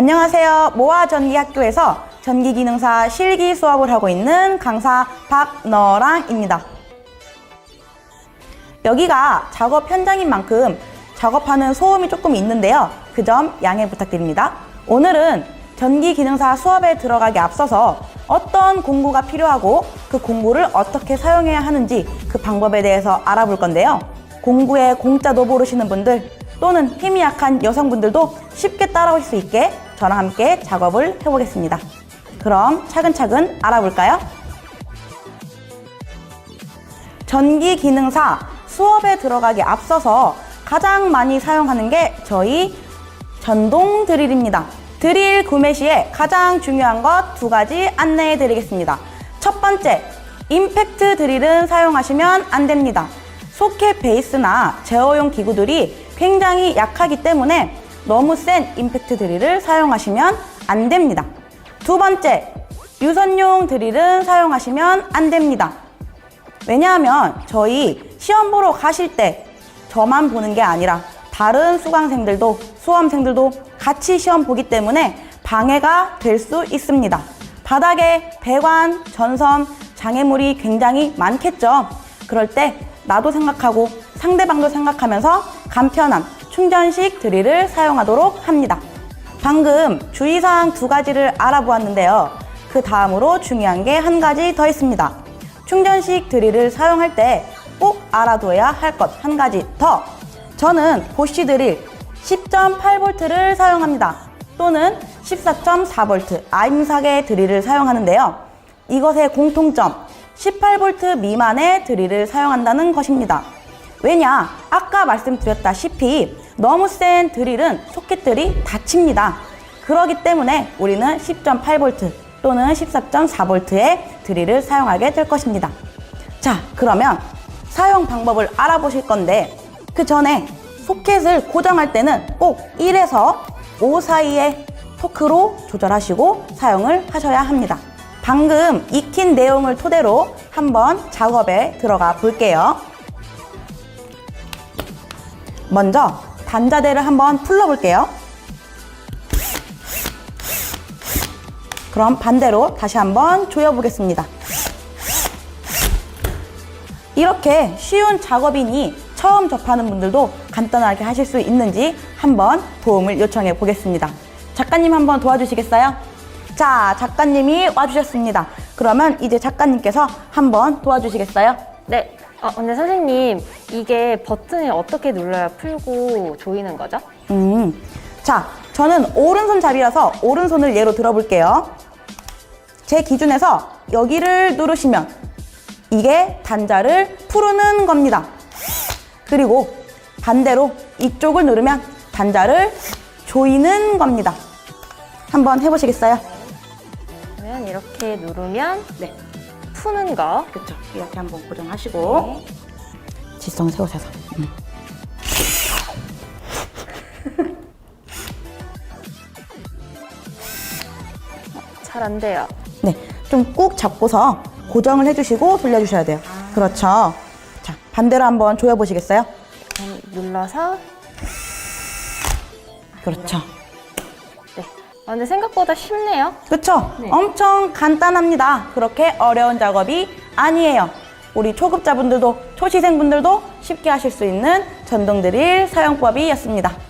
안녕하세요. 모아 전기학교에서 전기기능사 실기 수업을 하고 있는 강사 박너랑입니다. 여기가 작업 현장인 만큼 작업하는 소음이 조금 있는데요. 그 점 양해 부탁드립니다. 오늘은 전기기능사 수업에 들어가기 앞서서 어떤 공구가 필요하고 그 공구를 어떻게 사용해야 하는지 그 방법에 대해서 알아볼 건데요. 공구에 공짜도 모르시는 분들 또는 힘이 약한 여성분들도 쉽게 따라올 수 있게 저랑 함께 작업을 해보겠습니다. 그럼 차근차근 알아볼까요? 전기 기능사 수업에 들어가기 앞서서 가장 많이 사용하는 게 저희 전동 드릴입니다. 드릴 구매 시에 가장 중요한 것 두 가지 안내해 드리겠습니다. 첫 번째, 임팩트 드릴은 사용하시면 안 됩니다. 소켓 베이스나 제어용 기구들이 굉장히 약하기 때문에 너무 센 임팩트 드릴을 사용하시면 안 됩니다. 두 번째, 유선용 드릴은 사용하시면 안 됩니다. 왜냐하면 저희 시험 보러 가실 때 저만 보는 게 아니라 다른 수강생들도 수험생들도 같이 시험 보기 때문에 방해가 될 수 있습니다. 바닥에 배관, 전선, 장애물이 굉장히 많겠죠. 그럴 때 나도 생각하고 상대방도 생각하면서 간편한 충전식 드릴을 사용하도록 합니다. 방금 주의사항 두 가지를 알아보았는데요. 그 다음으로 중요한 게 한 가지 더 있습니다. 충전식 드릴을 사용할 때 꼭 알아둬야 할 것 한 가지 더. 저는 보쉬 드릴 10.8V를 사용합니다. 또는 14.4V 아임삭의 드릴을 사용하는데요. 이것의 공통점 18V 미만의 드릴을 사용한다는 것입니다. 왜냐? 아까 말씀드렸다시피 너무 센 드릴은 소켓들이 다칩니다. 그렇기 때문에 우리는 10.8V 또는 14.4V의 드릴을 사용하게 될 것입니다. 자, 그러면 사용 방법을 알아보실 건데 그 전에 소켓을 고정할 때는 꼭 1에서 5 사이의 토크로 조절하시고 사용을 하셔야 합니다. 방금 익힌 내용을 토대로 한번 작업에 들어가 볼게요. 먼저 단자대를 한번 풀러볼게요. 그럼 반대로 다시 한번 조여보겠습니다. 이렇게 쉬운 작업이니 처음 접하는 분들도 간단하게 하실 수 있는지 한번 도움을 요청해 보겠습니다. 작가님 한번 도와주시겠어요? 자, 작가님이 와주셨습니다. 그러면 이제 작가님께서 한번 도와주시겠어요? 네. 어, 근데 선생님, 이게 버튼을 어떻게 눌러야 풀고 조이는 거죠? 음, 자, 저는 오른손 잡이라서 오른손을 예로 들어볼게요. 제 기준에서 여기를 누르시면 이게 단자를 푸르는 겁니다. 그리고 반대로 이쪽을 누르면 단자를 조이는 겁니다. 한번 해보시겠어요? 그러면 이렇게 누르면 네. 푸는 거. 그렇죠. 이렇게 한번 고정하시고 지성 세우셔서. 음. 잘 안 돼요. 네, 좀 꾹 잡고서 고정을 해주시고 돌려주셔야 돼요. 그렇죠. 자, 반대로 한번 조여보시겠어요? 그럼 눌러서. 그렇죠. 네. 아, 근데 생각보다 쉽네요. 그렇죠? 네. 엄청 간단합니다. 그렇게 어려운 작업이 아니에요. 우리 초급자분들도 초시생분들도 쉽게 하실 수 있는 전동 드릴 사용법이었습니다.